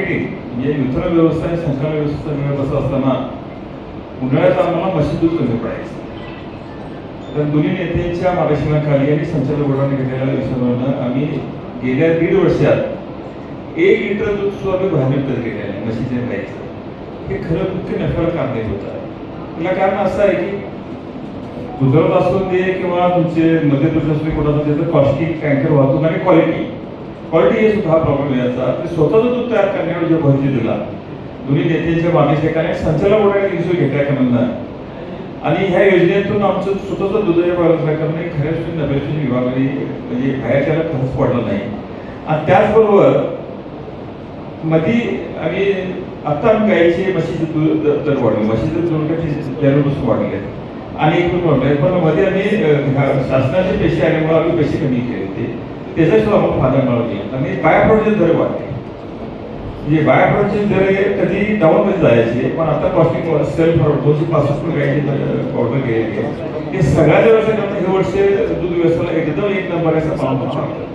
Marketing म्हणजे वितरण व्यवस्था आणि व्यवस्था मिळत असं असताना उन्हाळ्यात आम्हाला म्हशी दूध कमी पडायचं. तर दोन्ही नेत्यांच्या मार्गदर्शनाखाली आणि संचालक बोर्डाने घेतलेल्या निर्णयानं आम्ही गेल्या दीड वर्षात एक लिटर दूध सुद्धा आम्ही बाहेर विकत केलेलं आहे म्हशीच्या गाईचं हे खरं मुख्य नफ्याला कारणीत होतं. त्याला कारण असं आहे की दुधाला असून दे किंवा तुमचे मध्य प्रदेश असू दे कुठं त्याचं कॉस्टिंग टँकर वाहतूक आणि क्वालिटी क्वालिटी हे सुद्धा प्रॉब्लेम याचा ते स्वतःचं दूध तयार करण्यावर जो भर दिला दोन्ही नेत्यांच्या मागणीचे संचालक बोर्डाने इशू घेतल्या कारणानं आणि ह्या योजनेतून आमचं स्वतःच दुधाच्या व्यवसाय खऱ्या सुद्धा नव्याच्या विभागाने म्हणजे बाहेर त्याला पडलं पडला नाही. आणि त्याचबरोबर मधी आम्ही आता आम्ही म्हशीचे दूध दर वाढले. म्हशीचे दोन त्यापासून वाढले. आणि एकूण वाढले. पण मध्ये आम्ही शासनाचे पैसे आल्यामुळे आम्ही पैसे कमी केले होते. त्याचा आपण आम्हाला फायदा मिळवले आणि बायोप्रोडक्टचे दर वाढते म्हणजे बायोप्रोडक्टचे दर कधी डाऊनमध्ये जायचे पण आता कॉस्टिंग सेल्फ दोनशे पासष्ट पण ऑर्डर केलेली. आहे हे सगळ्या जर असं हे वर्ष दूध व्यवसायाला एकदम एक नंबर असं पाहून वाटतं